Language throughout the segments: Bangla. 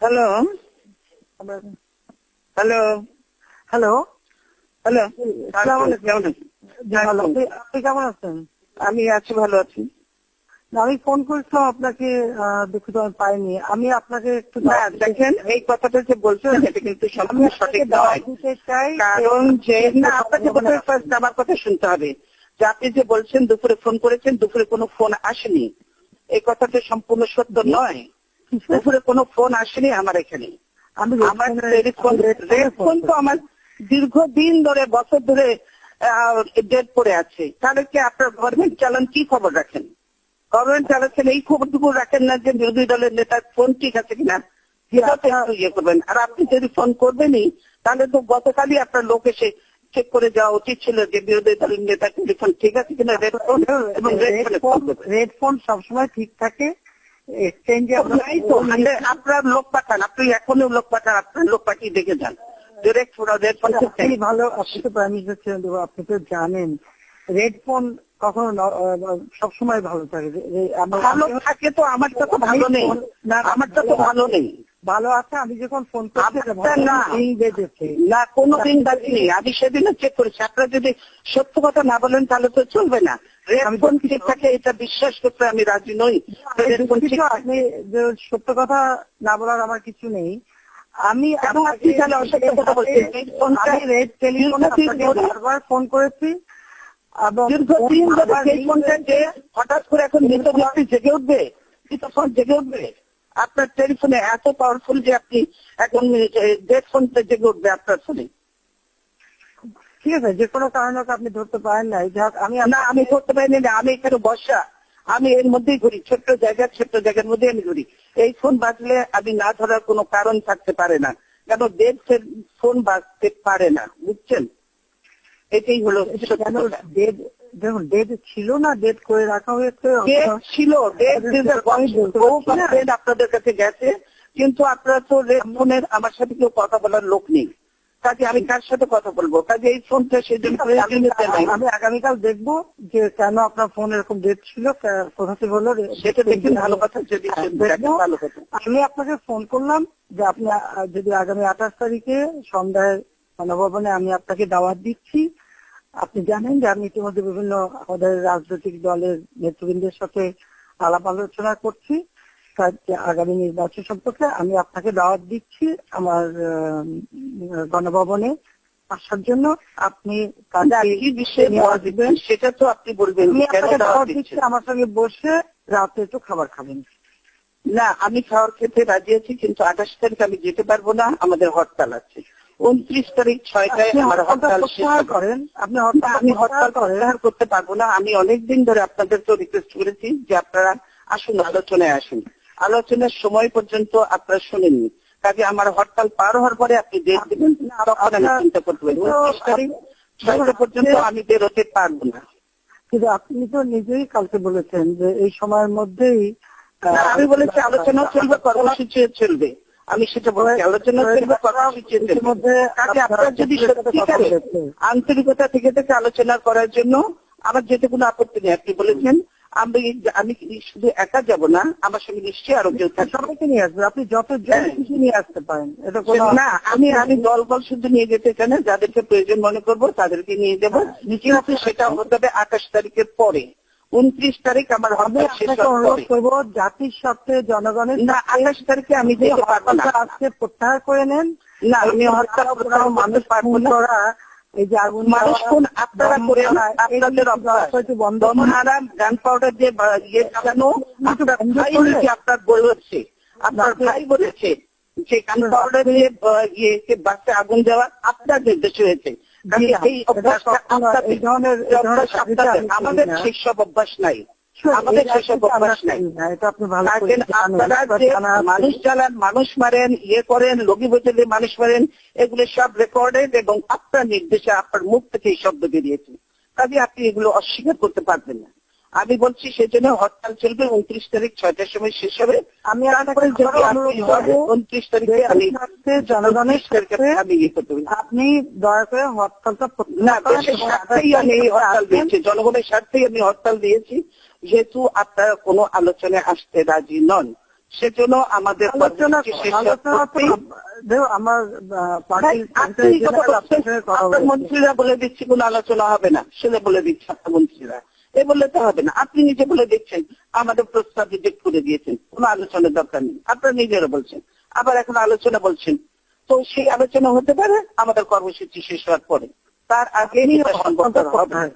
হ্যালো হ্যালো হ্যালো হ্যালো কেমন আছেন? আপনি- কেমন আছেন? আমি আছি ভালো আছি। আমি ফোন করেছিলাম আপনাকে দুঃখিত আমি পাইনি। আমি আপনাকে একটু দেখেন এই কথাটা যে বলছেন এটা কিন্তু সম্পূর্ণ আপনাকে সঠিক নয়। চাই কারণ যে না আপনাকে আমার কথা শুনতে হবে। যে আপনি যে বলছেন দুপুরে ফোন করেছেন দুপুরে কোনো ফোন আসেনি। এই কথাটা সম্পূর্ণ সত্য নয়। দুপুরে কোনো ফোন আসেনি আমার এখানে। আমার রেড তো আমার দীর্ঘদিন ধরে বছর ধরে ডেট পড়ে আছে। তাহলে কি আপনার গভর্নমেন্ট চালান কি খবর রাখেন? গভর্নমেন্ট চালাচ্ছেন এই খবরটুকু রাখেন না যে বিরোধী দলের নেতার ফোন ঠিক আছে কিনা? ইয়ে করবেন। আর আপনি যদি ফোন করবেনই তাহলে তো গতকালই আপনার লোক এসে চেক করে যাওয়া উচিত ছিল যে বিরোধী দলের নেতার টেলিফোন ঠিক আছে কিনা রেড ফোন এবং রেড ফোন সবসময় ঠিক থাকে। এক্সচেঞ্জে আপনার লোক পাঠান আপনি এখনই লোক পাঠান আপনার লোক পাঠিয়ে দেখে যান। ডিরেক্ট ফোন রেড ফোন আপনি ভালো আপনি তো প্রাইম ছিলেন তো আপনি তো জানেন রেড ফোন কখনো সবসময় ভালো থাকে। আমার- ভালো থাকে তো আমারটা তো ভালো নেই। না, আমারটা তো ভালো নেই। ভালো আছে আমি যখন ফোন করছি না। কোনো দিন বাকি আমি সেদিনও চেক করেছি আপনারা যদি সত্য কথা না বলেন তাহলে তো চলবে না। ঠিক থাকে এটা বিশ্বাস করতে আমি রাজি নই। আপনি সত্য কথা না বলার আমার কিছু নেই আমি এবং আপনি তাহলে অসত্য কথা বলছেন। বারবার ফোন করেছি এবং দীর্ঘদিন ধরে সেই ফোনটা যে হঠাৎ করে এখন মৃত ব্যক্তি জেগে উঠবে তখন জেগে উঠবে আপনার টেলিফোনে এত পাওয়ারফুল যে আপনি এখন ডেড ফোনটা জেগে উঠবে আপনার ফোনে ঠিক আছে যে কোনো কারণে আপনি ধরতে পারেন যাক আমি না আমি ধরতে পারিনি না আমি এখানে বসা। আমি এর মধ্যেই ঘুরি ছোট্ট জায়গা ছোট্ট জায়গার মধ্যে আমি ঘুরি। এই ফোন বাজলে আমি না ধরার কোনো কারণ থাকতে পারে না। কেন ডেড ফোন বাজতে পারে না বুঝছেন? এটাই হলো। ডেট দেখুন ডেট ছিল না ডেট করে রাখা হয়েছে। ডেট ছিল ডেট ডেট আপনাদের কাছে গেছে কিন্তু আপনারা তো ফোনের আমার সাথে কেউ কথা বলার লোক নেই। কাজে আমি কার সাথে কথা বলব? কাজে এই ফোনটা সেই জন্য আমি আগামীকাল দেখব যে কেন আপনার ফোন এরকম ডেট ছিল কোথা থেকে হলো সেটা দেখে ভালো কথা যদি হ্যাঁ। ভালো কথা। আমি আপনাকে ফোন করলাম যে আপনি যদি আগামী আঠাশ তারিখে সন্ধ্যায় গণভবনে আমি আপনাকে দাওয়াত দিচ্ছি। আপনি জানেন যে আমি ইতিমধ্যে বিভিন্ন আমাদের রাজনৈতিক দলের নেতৃবৃন্দের সাথে আলাপ আলোচনা করছি। আগামী নির্বাচন সম্পর্কে আমি আপনাকে দাওয়াত দিচ্ছি আমার গণভবনে আসার জন্য। আপনি সেটা তো আপনি বলবেন আমার সঙ্গে বসে রাতে একটু খাবার খাবেন। না আমি খাওয়ার খেতে রাজি আছি কিন্তু আঠাশ তারিখ আমি যেতে পারব না আমাদের হরতাল আছে। উনত্রিশ তারিখ ছয়টায় আমার হরতাল। করেন? আপনি হরতাল আমি হরতাল প্রত্যাহার করতে পারব না। আমি অনেকদিন ধরে আপনাদের তো রিকোয়েস্ট করেছি যে আপনারা আসুন আলোচনায় আসুন। আলোচনার সময় পর্যন্ত আপনারা শুনেননি। কাজে আমার হরতাল পার হওয়ার পরে আপনি ডেট দিবেন তখন আমি চিন্তা করতে পারি। উনত্রিশ তারিখ ছয়টা পর্যন্ত আমি বেরোতে পারব না। কিন্তু আপনি তো নিজেই কালকে বলেছেন যে এই সময়ের মধ্যেই আমি বলেছি আলোচনা চলবে কর্মসূচি চলবে। আমি সেটা বলছি আলোচনা চলবে কর্মসূচি চলবে ইতিমধ্যে কাজে আপনার যদি সত্যিকারে আন্তরিকতা থেকে থেকে আলোচনা করার জন্য আমার যেতে কোনো আপত্তি নেই আপনি বলেছেন আমি আমি শুধু একা যাব না আমার সঙ্গে নিশ্চয়ই আরও কেউ থাকবে। সবাইকে নিয়ে আসবে আপনি যত হ্যাঁ। নিয়ে আসতে পারেন এটা না আমি আমি দল বল শুধু নিয়ে যেতে চাই না যাদেরকে প্রয়োজন মনে করব তাদেরকে নিয়ে যাব। কিন্তু সেটা হতে হবে আঠাশ তারিখের পরে। উনত্রিশ তারিখ আমার হবে আপনাকে অনুরোধ করব জাতির স্বার্থে জনগণের না আঠাশ তারিখে আমি যে আজকে প্রত্যাহার করে নেন না আমি হরতাল মানুষ না। করা এই যে আগুন মানুষ কোন আপনারা করে আপনাদের জিনিসগুলো বন্ধ হারাম গান পাউডার যে ইয়ে চালানো আপনার ভাই বলেছে আপনার বলেছে আপনার ভাই বলেছে যে গান পাউডার দিয়ে ইয়ে বাসে আগুন দেওয়া আপনার নির্দেশ হয়েছে। এই ধরনের আমাদের সেসব অভ্যাস নাই। আমাদের সেসব অভ্যাস নাই। মানুষ চালান মানুষ মারেন ইয়ে করেন লগি বোঝালে মানুষ মারেন এগুলো সব রেকর্ডেড এবং আপনার নির্দেশে আপনার মুখ থেকে এই শব্দ বেরিয়েছে কাজে আপনি এগুলো অস্বীকার করতে পারবেন না। আমি বলছি সেজন্য হরতাল চলবে উনত্রিশ তারিখ ছয়টার সময় শেষ হবে। আমি উনত্রিশ তারিখে আমি জনগণের 29 আমি ইয়ে করতে আপনি দয়া করে হরতালটা না দেশের স্বার্থেই আমি হরতাল দিয়েছি জনগণের স্বার্থেই আমি হরতাল দিয়েছি। যেহেতু আপনারা কোনো আলোচনায় আসতে রাজি নন সেজন্য আমাদের মন্ত্রীরা বলে দিচ্ছি কোনো আলোচনা হবে না। সেটা বলে দিচ্ছে আপনার মন্ত্রীরা। এ বললে তো হবে না। আপনি নিজে বলে দিচ্ছেন আমাদের প্রস্তাব রিজেক্ট করে দিয়েছেন। কোনো আলোচনার দরকার নেই। আপনারা নিজেরা বলছেন। আবার এখন আলোচনা বলছেন। তো সেই আলোচনা হতে পারে আমাদের কর্মসূচি শেষ হওয়ার পরে। তার আগে এটা।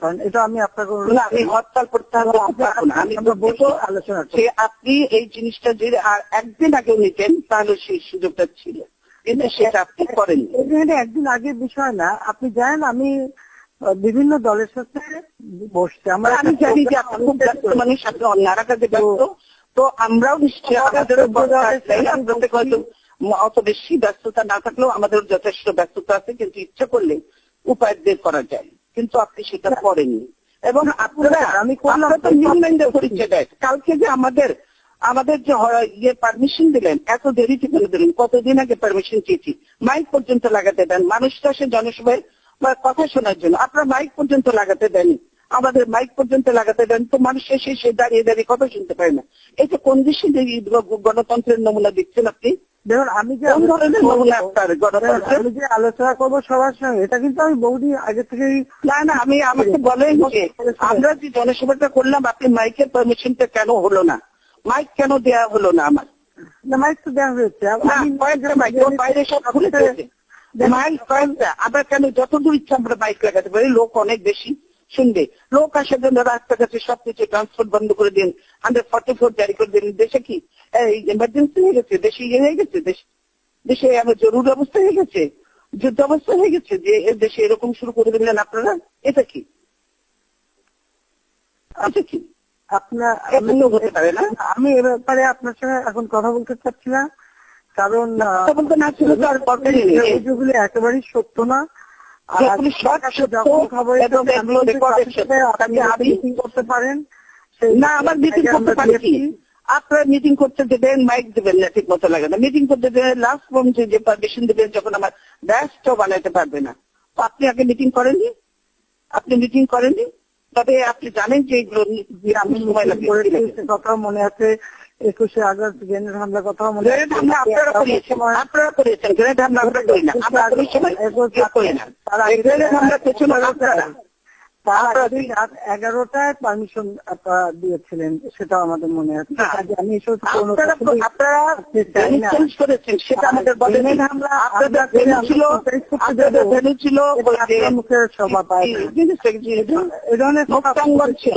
কারণ এটা আমি আপনাকে আমি হরতাল প্রত্যাহার করতে পারব আমি বলব আলোচনা যে আপনি এই জিনিসটা যদি আর একদিন আগেও নিতেন তাহলে সেই সুযোগটা ছিল। কিন্তু সেটা আপনি এখানে একদিন আগের বিষয় না। আপনি জানেন আমি বিভিন্ন দলের সাথে বসছি। আমরা আমি জানি যে আপনি খুব ব্যস্ত মানুষ আপনি অন্যারা কাজে ব্যস্ত। তো আমরাও নিশ্চয়ই আমাদেরও হয়তো অত বেশি ব্যস্ততা না থাকলেও আমাদের যথেষ্ট ব্যস্ততা আছে কিন্তু ইচ্ছে করলে উপায় বের করা যায়। কিন্তু আপনি সেটা করেননি। এবং আপনারা আমি। আপনারা তো পরিচয় দেয় কালকে যে আমাদের আমাদের যে ইয়ে পারমিশন দিলেন এত দেরিতে করে দিলেন কতদিন আগে পারমিশন চেয়েছি? মাইক পর্যন্ত লাগাতে দেন। মানুষটা সে জনসভায় কথা শোনার জন্য। আপনারা মাইক পর্যন্ত লাগাতে দেন আমাদের মাইক পর্যন্ত লাগাতে দেন তো মানুষ এসে সে দাঁড়িয়ে দাঁড়িয়ে কথা শুনতে পারে না। এটা কোন দেশে গণতন্ত্রের নমুনা দিচ্ছেন আপনি? দেখুন আমি যে আমি যে আলোচনা করব সবার সঙ্গে এটা কিন্তু আমি বহুদিন আগে থেকেই না না আমি আমাকে বলেন যে আমরা যে জনসভাটা করলাম আপনি মাইকের পারমিশনটা কেন হলো না? মাইক কেন দেয়া হলো না আমার? না, মাইক তো দেওয়া হয়েছে। বাইরে সব খুলে মাইক আমরা কেন যতদূর ইচ্ছা আমরা বাইক লাগাতে পারি লোক অনেক বেশি শুনবে। লোক আসার জন্য রাস্তাঘাটে সবকিছু ট্রান্সপোর্ট বন্ধ করে দিন। হান্ড্রেড ফর্টি ফোর জারি করে দিন। দেশে কি? এমার্জেন্সি হয়ে গেছে দেশে ইয়ে হয়ে গেছে দেশ দেশে আমার জরুরি অবস্থা হয়ে গেছে যুদ্ধ অবস্থা হয়ে গেছে যে দেশে এরকম শুরু করে দিলেন আপনারা এটা কি? আচ্ছা কি? আপনার হতে পারে না। আমি এ ব্যাপারে আপনার সঙ্গে এখন কথা বলতে চাচ্ছি না কারণ কথা অভিযোগগুলি একেবারেই সত্য না। করতে পারেন। মিটিং করতে পারি আপনারা মিটিং করতে দেবেন মাইক দেবেন ঠিক মতো লাগে মিটিং করতে দেবেন লাস্ট পর্যন্ত যে পারমিশন দেবেন যখন আমার ব্যাসটাও বানাতে পারবে না। তো আপনি আগে মিটিং করেননি? আপনি মিটিং করেননি? তবে আপনি জানেন যে এগুলো আমি সময় লাগে কথাও মনে আছে। একুশে আগস্ট গ্রেনেড হামলার কথা মনে আপনারা করিয়েছেন আপনারা করিয়েছেন গ্রেনেড হামলা আমরা করি না। আমরা কোনো সময় কেউ করি না। এই গ্রেনেড হামলা পেছনে আপনারা। তার আপনারা রাত এগারোটায় পারমিশন আপনারা দিয়েছিলেন সেটাও আমাদের মনে আছে। আমি আপনারা। চেঞ্জ করেছেন সেটা আমাদের বলেন গ্রেনেড আপনাদের ভেনু ছিল আপনাদের ভেনু মুখের পায়? এ ধরনের ছিল।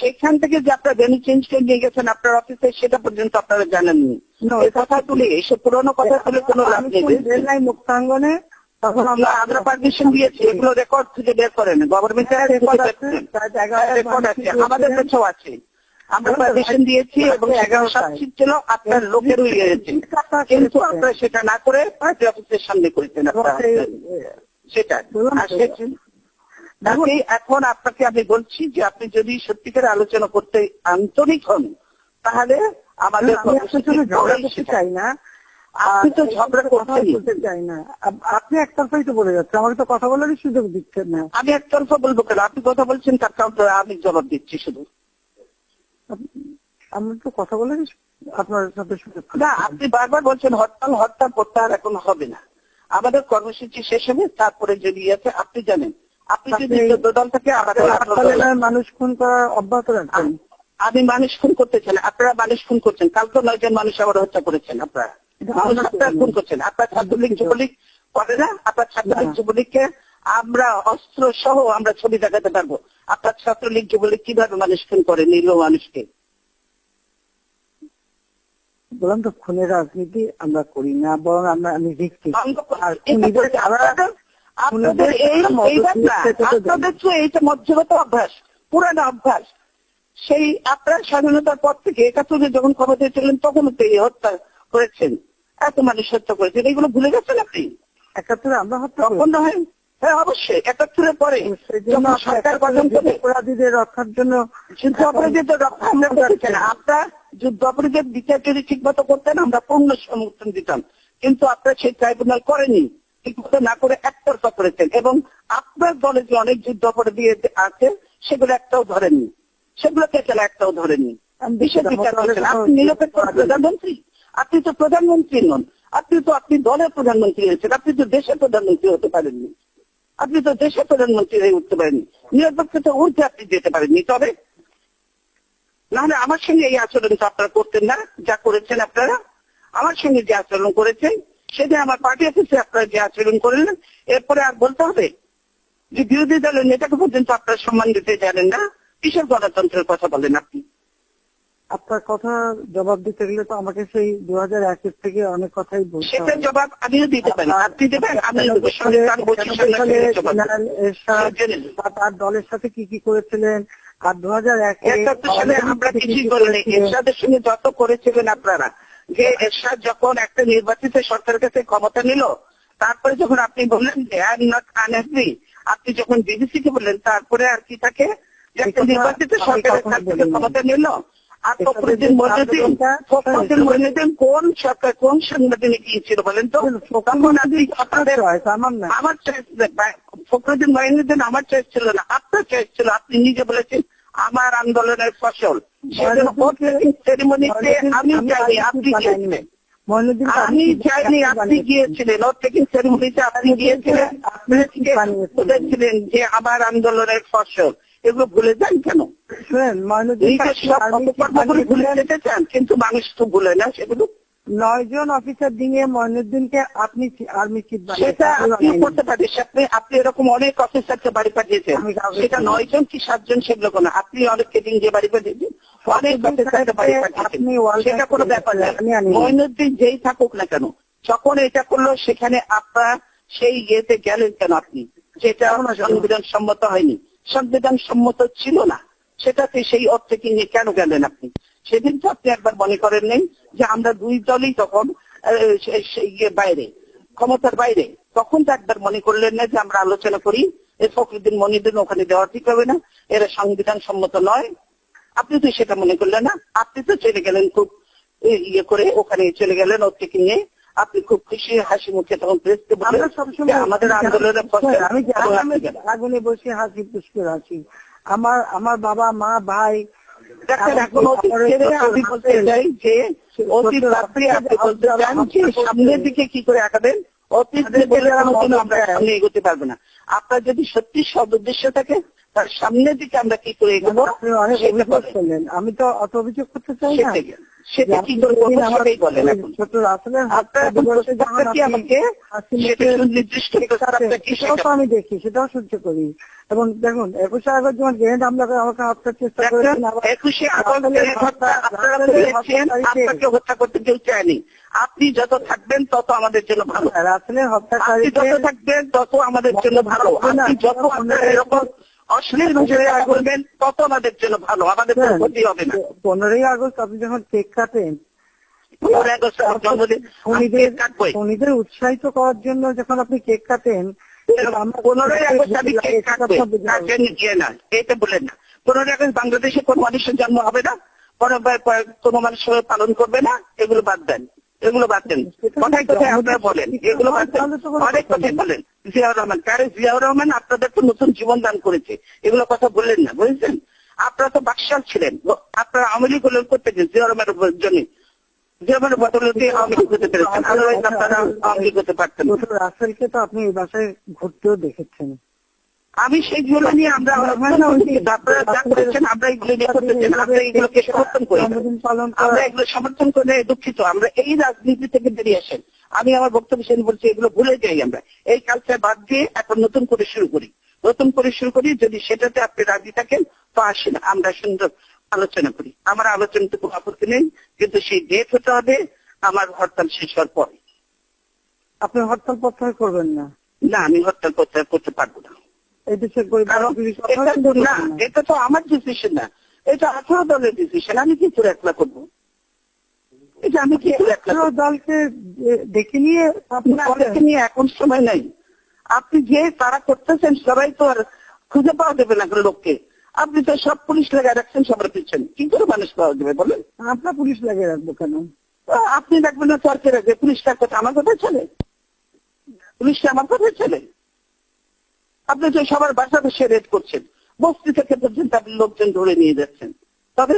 সেখান থেকে যে আপনারা ভেনু চেঞ্জ করে নিয়ে গেছেন আপনার অফিসে সেটা পর্যন্ত আপনারা জানেননি। কথা তুলে এসব পুরোনো কথা তুলে কোনো লাভ নেই। মুক্তাঙ্গনে তখন আমরা আমরা পারমিশন দিয়েছি এগুলো রেকর্ড খুঁজে বের করেন। গভর্নমেন্টের রেকর্ড আছে রেকর্ড আছে আমাদের কাছেও আছে। আমরা পারমিশন দিয়েছি এবং এগারো সাত ছিল আপনার লোকের হয়েছে কিন্তু আপনারা সেটা না করে পার্টি অফিসের সামনে করেছেন আপনারা। সেটা বললাম আর তো। এখন আপনাকে আমি বলছি যে আপনি যদি সত্যিকার আলোচনা করতে আন্তরিক হন তাহলে আমাদের। চাই না। আপনি তো ঝগড়া বলতে চাই না। আপ- আপনি একতরফাই তো বলে যাচ্ছে আমাকে তো কথা বলারই সুযোগ দিচ্ছেন না। আমি একতরফা বলব কেন? আপনি কথা বলছেন তার কাউন্টার আমি জবাব দিচ্ছি শুধু। আমি তো কথা বলারই আপনার সাথে সুযোগ না আপনি বারবার বলছেন হরতাল হরতাল প্রত্যাহার এখন হবে না। আমাদের কর্মসূচি শেষ হবে তারপরে যদি আছে আপনি জানেন। আপনি যদি দল থেকে মানুষ খুন করা অব্যাহত রাখবেন। আমি মানুষ খুন করতে চাই। আপনারা মানুষ খুন করছেন। কালকে নয়জন মানুষ আবার হত্যা করেছেন আপনারা। আপনারা করছেন। আপনার ছাত্রলীগ যুবলীগ করে না আপনার ছাত্রলীগ না। যুবলীগকে আমরা অস্ত্র সহ আমরা ছবি দেখাতে পারব। আপনার ছাত্রলীগ যুবলীগ কীভাবে মানুষ খুন করে নিরীহ মানুষকে? বললাম তো খুনের রাজনীতি আমরা করি না বরং আমরা আমি খুনিদের আপনাদের- এই আপনাদের তো এইটা মধ্যগত অভ্যাস পুরানো অভ্যাস। সেই আপনার স্বাধীনতার পর থেকে একাত্তরে যখন ক্ষমতায় ছিলেন তখন তো এই হত্যা করেছেন। এত মানুষ হত্যা করেছেন এগুলো ভুলে গেছেন আপনি? একাত্তরে আমরা হত্যা তখন নয় হ্যাঁ অবশ্যই একাত্তরের পরে যখন সরকার গঠন করে অপরাধীদের রক্ষার জন্য যুদ্ধ অপরাধীদের রক্ষা আমরা করেছি না আপনার যুদ্ধ অপরাধীদের বিচার যদি ঠিক মতো করতেন আমরা পূর্ণ সমর্থন দিতাম। কিন্তু আপনারা সেই ট্রাইব্যুনাল করেনি ঠিক মতো না করে একতরফা করেছেন। এবং আপনার দলে যে অনেক যুদ্ধ অপরাধী আছে সেগুলো একটাও ধরেননি। সেগুলো কেটে একটাও ধরেনি বিশেষ বিচার আপনি নিরপেক্ষ প্রধানমন্ত্রী? আপনি তো প্রধানমন্ত্রী নন। আপনি তো আপনি দলের প্রধানমন্ত্রী হয়েছেন। আপনি তো দেশের প্রধানমন্ত্রী হতে পারেননি। আপনি তো দেশের প্রধানমন্ত্রী হয়ে উঠতে পারেননি। নিরপেক্ষতা উঠে আপনি যেতে পারেননি। তবে নাহলে আমার সঙ্গে এই আচরণ তো আপনারা করতেন না। যা করেছেন আপনারা। আমার সঙ্গে যে আচরণ করেছেন সেদিন আমার পার্টি অফিসে আপনারা যে আচরণ করলেন, এরপরে আর বলতে হবে যে বিরোধী দলের নেতাকে পর্যন্ত আপনারা সম্মান দিতে জানেন না। কিসের গণতন্ত্রের কথা বলেন আপনি। আপনার কথা জবাব দিতে গেলে তো আমাকে সেই দু হাজার একের থেকে অনেক কথাই বলতে জবাব আমিও দিতে পারি। আপনি দেবেন? আমি তার দলের সাথে কি কি করেছিলেন? আর দু হাজার একে আমরা কিছুই করিনি। এরশাদের সঙ্গে যত করেছিলেন আপনারা যে এরশাদ যখন একটা নির্বাচিত সরকারের কাছে ক্ষমতা নিল তারপরে যখন আপনি বললেন যে আই এম নট আনহ্যাপি আপনি যখন বিবিসি কে বললেন তারপরে আর কি থাকে যে একটা নির্বাচিত সরকারের কাছ থেকে ক্ষমতা নিল আর এসবের ফখরুদ্দিন যে মহিনুদ্দিন আন্দোলনটা- ফখরুদ্দিন মহিনুদ্দিন কোন সরকার কোন গিয়েছিল বলেন তো? আপনি আমার না। চয়েস ফখরুদ্দিন মহিনুদ্দিন আমার চয়েস ছিল না আপনার চয়েস ছিল আপনি নিজে বলেছেন আমার আন্দোলনের ফসল। সেরিমনিতে আমি যাইনি আপনি মহিনুদ্দিন আমি যাইনি আপনি গিয়েছিলেন ওর থেকে সেরিমনিতে আপনি গিয়েছিলেন। আপনি বলেছিলেন যে আমার আন্দোলনের ফসল। এগুলো ভুলে যান কেন? কিন্তু মানুষ তো ভুলে না সেগুলো। নয় জন অফিসার দিয়ে মহিনুদ্দিনকে আপনি আর্মি চিফ সেটা আপনি করতে পারেন আপনি আপনি এরকম অনেক অফিসারকে বাড়ি পাঠিয়েছেন। সেটা চিনি না। নয় জন কি সাতজন সেগুলো কোনো অনেক অনেককে দিন যে বাড়ি পাঠিয়েছেন অনেক অফিসারকে বাড়ি পাঠিয়েছেন। সেটা কোনো ব্যাপার না। আনি যেই থাকুক না কেন যখন এটা করল সেখানে আপনার সেই ইয়েতে গেলেন কেন আপনি? যেটা সংবিধান সম্মত হয়নি। সংবিধান সম্মত ছিল না। সেটাতে সেই অর্থে কি নিয়ে কেন গেলেন আপনি? সেদিন তো আপনি একবার মনে করেন নেই যে আমরা দুই দলই তখন ইয়ে বাইরে, ক্ষমতার বাইরে। তখন তো একবার মনে করলেন না যে আমরা আলোচনা করি এই ফখরুদ্দিন মনিদিন ওখানে দেওয়া ঠিক হবে না, এরা সংবিধান সম্মত নয়। আপনি তো সেটা মনে করলেন না, আপনি তো চলে গেলেন খুব ইয়ে করে, ওখানে চলে গেলেন ওর থেকে নিয়ে? আপনি খুব খুশি হাসি মুখে তখন প্রেসকে আমরা সবসময় আমাদের আন্দোলনের আমি আগুনে- বসে হাসি পুষ্কে আছি আমার আমার বাবা মা ভাই এখন আমি বলতে চাই যে অতীত রাত্রে আপনি বলতে চান যে সামনের দিকে কি করে আঁকাবেন অতীত আমরা সামনে এগোতে পারব না। আপনার যদি সত্যি সদ উদ্দেশ্য থাকে তার সামনের দিকে আমরা কি করে এগোবো? আমি তো অত অভিযোগ করতে চাই না। সেটা কি করব সেটাই বলেন এখন। আপনার আমাকে সেটাও তো আমি দেখি সেটাও সহ্য করি। এবং দেখুন একুশে আগস্ট যখন গ্রেনেড হামলা করে আমাকে হত্যার চেষ্টা করেছেন একুশে আপনাকে হত্যা করতে কেউ চায়নি। আপনি যত থাকবেন তত আমাদের জন্য ভালো। রাসেলের আপনি হত্যাকারীকে যত থাকবেন তত আমাদের জন্য ভালো। আপনি যত এরকম অশ্লীল ভাষায় করবেন তত আমাদের জন্য ভালো আমাদের ক্ষতি হবে না। পনেরোই আগস্ট আপনি যখন কেক কাটেন উনিদের উৎসাহিত করার জন্য যখন আপনি কেক কাটেন আমরা পনেরোই আগস্ট আমি কেক গিয়ে না এটা বলেন না। পনেরোই আগস্ট বাংলাদেশে কোন মানুষের জন্ম হবে না কোনো কোনো মানুষ পালন করবে না এগুলো বাদ দেন। এগুলো বাদ দেন। কথায় কথায় আপনারা বলেন এগুলো বাদ দেন। অনেক কথাই বলেন। জিয়াউর রহমান কারে জিয়াউর রহমান আপনাদের তো নতুন জীবন দান করেছে। এগুলো কথা বললেন না বুঝেছেন? আপনারা তো বাকশাল ছিলেন। আপনারা আওয়ামী লীগ হলেন করতে জিয়াউর রহমানের জন্য জিয়াউর রহমানের বদলতে আওয়ামী লীগ হতে পেরেছেন। আদারওয়াইজ আপনারা আওয়ামী লীগ হতে পারতেন। রাসেলকে তো আপনি এই বাসায় ঘুরতেও দেখেছেন। আমি সেইগুলো নিয়ে আমরা আপনারা যা করেছেন আমরা এগুলো নিয়ে করতেছেন আমরা এগুলোকে সমর্থন করি আমরা এগুলো সমর্থন করে দুঃখিত আমরা এই রাজনীতি থেকে বেরিয়ে আসেন। আমি আমার বক্তব্য শেষ বলছি এগুলো ভুলে যাই আমরা। এই কালচার বাদ দিয়ে এখন নতুন করে শুরু করি। নতুন করে শুরু করি যদি সেটাতে আপনি রাজি থাকেন তো আসেন আমরা সুন্দর আলোচনা করি। আমার আলোচনাতে কোনো আপত্তি নেই কিন্তু সেই ডেট হতে হবে আমার হরতাল শেষ হওয়ার পরে। আপনি হরতাল প্রত্যাহার করবেন না। না আমি হরতাল প্রত্যাহার করতে পারব না। এই দেশের না এটা তো আমার ডিসিশন না। এটা আঠারো দলের ডিসিশন আমি কি করে একলা করব? এটা আমি কি আঠারো দলকে দেখে নিয়ে এখন সময় নাই। আপনি যে তারা করতেছেন সবাই তো আর খুঁজে পাওয়া যাবে না লোককে। আপনি তো সব পুলিশ লাগায় রাখছেন সবার পিছনে। কি করে মানুষ পাওয়া যাবে বলেন? আপনার পুলিশ লাগিয়ে রাখব কেন? আপনি রাখবেন না সরকার রাখবে পুলিশটা কথা আমার কথা চলে পুলিশটা আমার কথা চলে আপনি তো সবার বাসা বসে রেড করছেন বস্তি থেকে পর্যন্ত আপনি লোকজন ধরে নিয়ে যাচ্ছেন। তবে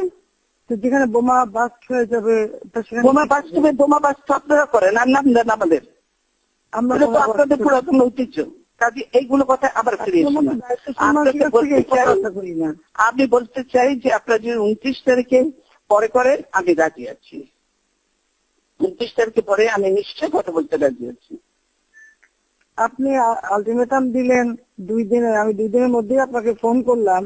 যেখানে বোমা বাস্ট হয়ে যাবে বোমা বাস্তবে বোমা বাস্তব আপনারা করেন আর নাম দেন আমাদের। আমরা তো আপনাদের পুরাতন ঐতিহ্য। কাজে এইগুলো কথা আবার ফিরে করি আমি বলতে চাই যে আপনারা যদি উনত্রিশ তারিখে পরে করেন আমি রাজি আছি। উনত্রিশ তারিখে পরে আমি নিশ্চয় কথা বলতে রাজি আছি। আপনি আলটিমেটাম দিলেন দুই দিনের আমি দুই দিনের মধ্যেই আপনাকে ফোন করলাম।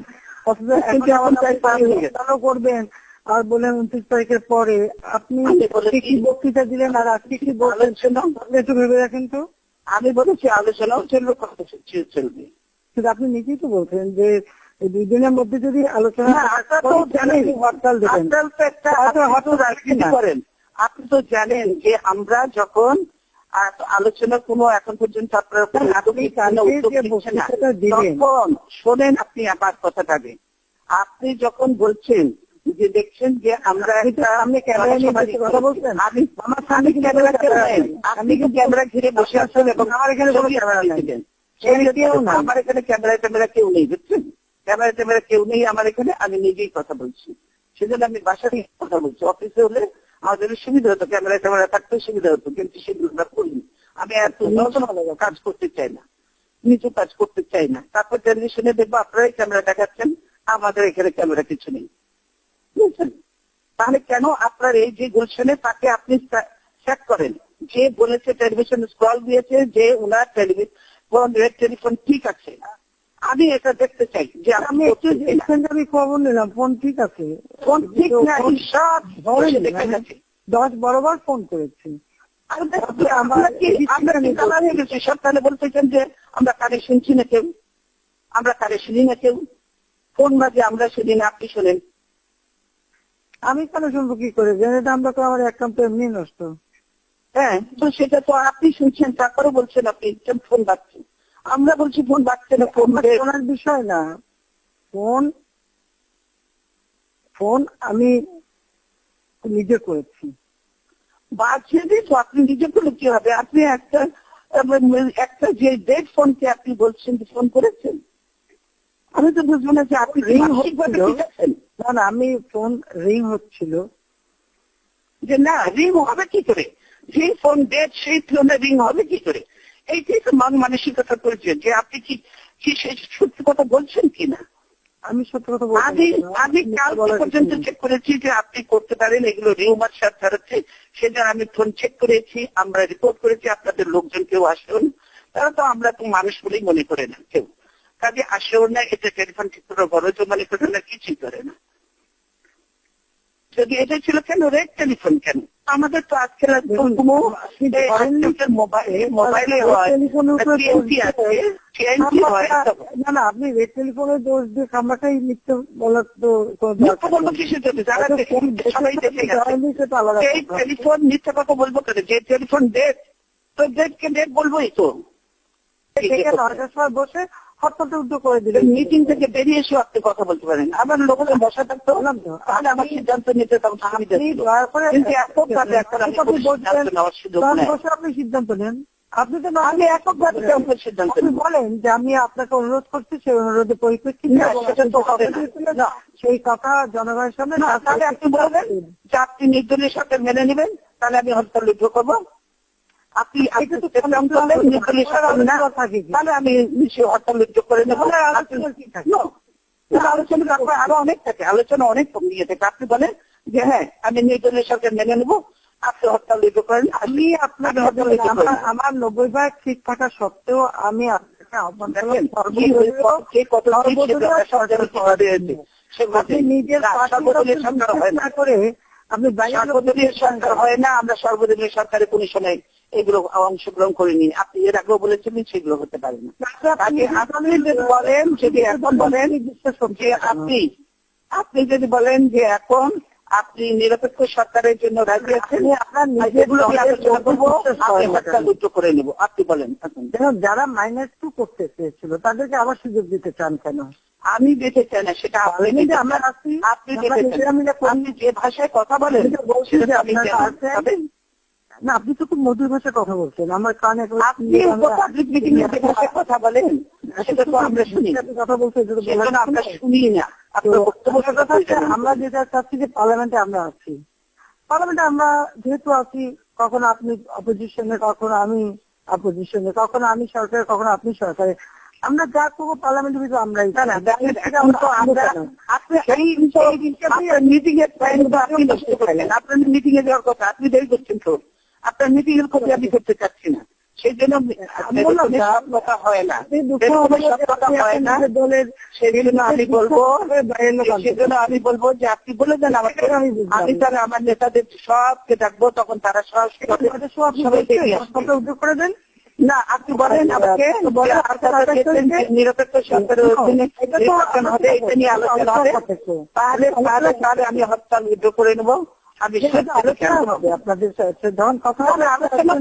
করবেন আর বলেন উনত্রিশ তারিখের পরে। আপনি কি বক্তৃতা দিলেন আর আজকে কি আপনি একটু ভেবে রাখেন তো। আমি বলেছি আলোচনাও চলবে চলবে। কিন্তু আপনি নিজেই তো বলছেন যে দুই দিনের মধ্যে যদি আলোচনা আপনি তো জানেন যে আমরা যখন আলোচনা কোনো এখন পর্যন্ত আপনারা আপনি। তখন শোনেন আপনি আমার কথাটাকে আপনি যখন বলছেন যে দেখছেন যে আমরা আপনি কথা বলছেন। আমি আমার সামনে ক্যামেরা। আপনি কি ক্যামেরা ঘিরে বসে আছেন এবং আমার এখানে কোনো ক্যামেরা নাই। আমার এখানে ক্যামেরা ট্যামেরা কেউ নেই বুঝছেন ক্যামেরা ট্যামেরা কেউ নেই আমার এখানে আমি নিজেই কথা বলছি সেজন্য আমি বাসা থেকে কথা বলছি অফিসে হলে আমাদের সুবিধা হতো, ক্যামেরা ট্যামেরা থাকতে সুবিধা হতো, কিন্তু সেগুলো আমরা করিনি। আমি এত নতুন কাজ করতে চাই না নিচু কাজ করতে চাই না। তারপর টেলিভিশনে দেখব আপনারাই ক্যামেরা দেখাচ্ছেন আমাদের এখানে ক্যামেরা কিছু নেই। বুঝছেন? তাহলে কেন আপনার এই যে গুলশনে তাকে আপনি চেক করেন? যে বলেছে টেলিভিশন স্ক্রল দিয়েছে, যে ওনার টেলিভিশন টেলিফোন ঠিক আছে। আমি এটা দেখতে চাই যে আমি আমি খবর নিলাম ফোন ঠিক আছে। ফোন ঠিক না দশ বারোবার ফোন করেছি। বলতেছেন যে আমরা কানে শুনছি না কেউ। আমরা শুনি না কেউ। ফোন বাজে আমরা শুনি না আপনি শোনেন। আমি কেন শুনব কি করে? জেনে আমরা তো আমার অ্যাকাউন্ট এমনি নষ্ট। হ্যাঁ তো সেটা তো আপনি শুনছেন তারপরে বলছেন আপনি ফোন বাজছে। আমরা বলছি ফোন বাজছে না ফোন শোনার বিষয় না। ফোন ফোন আমি নিজে করেছি। বাজছে দিয়ে তো আপনি নিজে করলে কি হবে? আপনি একটা একটা যে ডেড ফোনকে আপনি বলছেন ফোন করেছেন? আমি তো বুঝব না যে আপনি রিং না না আমি ফোন রিং হচ্ছিল। যে না রিং হবে কি করে? যে ফোন ডেট সেই ফোনে রিং হবে কি করে? এইটাই তো মান মানসিকতা করেছে যে আপনি কি কি সত্যি কথা বলছেন কিনা? আমি সত্য কথা বলছি আমি আমি কাল পর্যন্ত চেক করেছি যে আপনি করতে পারেন এগুলো রিউমার সাথে ছাড়াচ্ছে সেজন্য আমি ফোন চেক করেছি আমরা রিপোর্ট করেছি আপনাদের লোকজন কেউ আসেন তারা তো আমরা তো মানুষ বলেই মনে করে না কেউ। কাজে আসেও না এটা টেলিফোন ঠিক করে খরচ মনে করে না কিছুই করে না। যদি এটা ছিল কেন রেড টেলিফোন কেন? আমাদের তো ধরেন- মোবাইলে না না আপনি রেড টেলিফোনের দোষ দিয়ে খামরাটাই মিথ্যে বলার তো টেলিফোন মিথ্যা কথা বলব কেন? যে টেলিফোন ডেট তো ডেটকে ডেট বলবোই তো। নয়টার সময় বসে হরতালটা উদ্যোগ করে দিলেন মিটিং থেকে বেরিয়ে এসেও আপনি কথা বলতে পারেন। আমার লোকের বসা থাকতো তাহলে আমার সিদ্ধান্ত নিতে তখন আমি বসে আপনি সিদ্ধান্ত নেন। আপনি তো আমি কেমন সিদ্ধান্ত আপনি বলেন যে আমি আপনাকে অনুরোধ করছি সেই অনুরোধের পরিপ্রেক্ষিতে। সেই কথা জনগণের সামনে না তাহলে আপনি বলবেন যে আপনি নির্দলীয় সরকার মেনে নেবেন তাহলে আমি হরতাল উদ্যোগ করব। আপনি? তাহলে আমি নিশ্চয়ই হরতাল উদ্যোগ করে নেব। আলোচনা তারপর আরও অনেক থাকে। আলোচনা অনেক নিয়ে থাকে। আপনি বলেন যে হ্যাঁ আমি নির্দলীয় সরকার মেনে নেব। আপনি হরতাল উদ্যোগ করেন। আমি উদ্যোগ আমার। নব্বই ভাগ ঠিক থাকা সত্ত্বেও আমি আপনাকে আহ্বান সরকারের আপনি নিজের না, হয় করে আপনি সরকার হয় না আমরা সর্বদলীয় সরকারে কোন সময় এগুলো অংশগ্রহণ করিনি আপনি এর আগেও বলেছিলেন সেগুলো হতে পারে না। আপনি যদি বলেন যদি এখন বলেন যে আপনি আপনি যদি বলেন যে এখন আপনি নিরপেক্ষ সরকারের জন্য রাজি আছেন আপনার উদ্যোগ করে নেব। আপনি বলেন এখন দেখুন, যারা মাইনাস টু করতে চেয়েছিল তাদেরকে আবার সুযোগ দিতে চান কেন? আমি দিতে চাই না সেটা আপনি আমরা আপনি যে ভাষায় কথা বলেন আমি না আপনি তো খুব মধুর ভাষায় কথা বলছেন। আমার কানে আপনি পাবলিক মিটিং এ কথা বলেন। সেটা তো আমরা শুনি। কথা বলছেন যেটা আমরা শুনি না। যেটা চাচ্ছি যে পার্লামেন্টে আমরা আছি পার্লামেন্টে আমরা যেহেতু আছি কখনো আপনি অপোজিশনে কখনো আমি অপোজিশনে কখনো আমি সরকারে কখনো আপনি সরকারে আমরা যা করব পার্লামেন্টের ভিতরে আমরাই আপনি সেই সেই জিনিসটা মিটিং এর টাইম আপনি নষ্ট করলেন। আপনার মিটিং এ যাওয়ার কথা আপনি দেরি করছেন তো। আপনার এর ক্ষতি আমি করতে চাচ্ছি না। সেই জন্য কথা হয় না। কথা হয় না। দলের সেই জন্য আমি বলব সেজন্য আমি বলব যে আপনি বলে দেন আমাকে। আমি। তাহলে আমার নেতাদের সবকে ডাকবো তখন তারা আপনাদের সব সবাই। উদ্যোগ করে দেন। না আপনি বলেন আমাকে নিরপেক্ষ সরকারের অধীনে এটা হবে এটা নিয়ে আলোচনা হবে। তাহলে তাহলে আমি হরতাল উইথড্র করে নেব। আমি সেটা আলোচনা হবে আপনাদের যখন কথা হবে আলোচনা।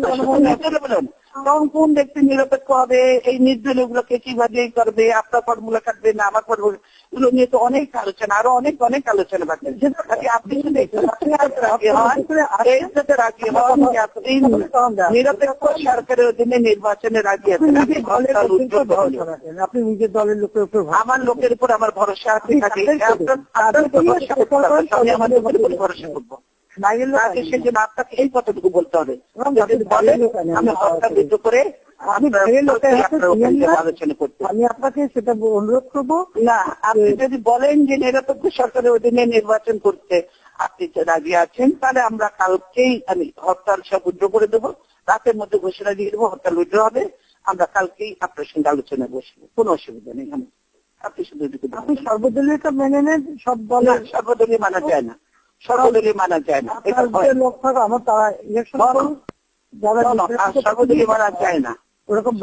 তখন কোন ব্যক্তি নিরপেক্ষ হবে? এই নির্দলীয় গুলোকে কীভাবে করবে? আপনার ফর্মুলা কাটবে? না আমার ফর্মুলা এগুলো নিয়ে তো অনেক আলোচনা আরও অনেক অনেক আলোচনা বাকি আপনি নিরপেক্ষ সরকারের অধীনে নির্বাচনে রাজি আছেন। আপনি নিজের দলের লোকের উপর আমার লোকের উপর আমার ভরসা আছে ভরসা করব। তাকে এই কথাটুকু বলতে হবে। বলেন আমি করে আপনাকে সেটা অনুরোধ করব না আপনি যদি বলেন যে নিরপেক্ষ সরকারের অধীনে নির্বাচন করতে আপনি রাজি আছেন তাহলে আমরা কালকেই আমি হরতাল সব উদ্র করে দেবো। রাতের মধ্যে ঘোষণা দিয়ে দেবো হরতাল উদ্র হবে। আমরা কালকেই আপনার সঙ্গে আলোচনায় বসবো। কোনো অসুবিধা নেই আপনি শুধু আপনি বলুন। সর্বদলীয়টা মেনে নেন সব না, দলের সর্বদলীয় মানা যায় না। মানা যায় না। এটা লোক থাকো আমার তারা ইলেকশন মানা যায় না। ওরকম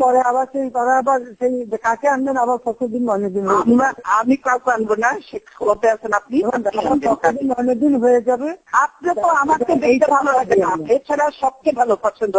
পরে আবার সেই তারা আবার সেই কাকে আনবেন আবার দিন আমরা আমি কাউকে আনব না সে কবে আছেন আপনি দিন হয়ে যাবে। আপনি তো আমাকে ভালো লাগে না। এছাড়া সবচেয়ে ভালো পছন্দ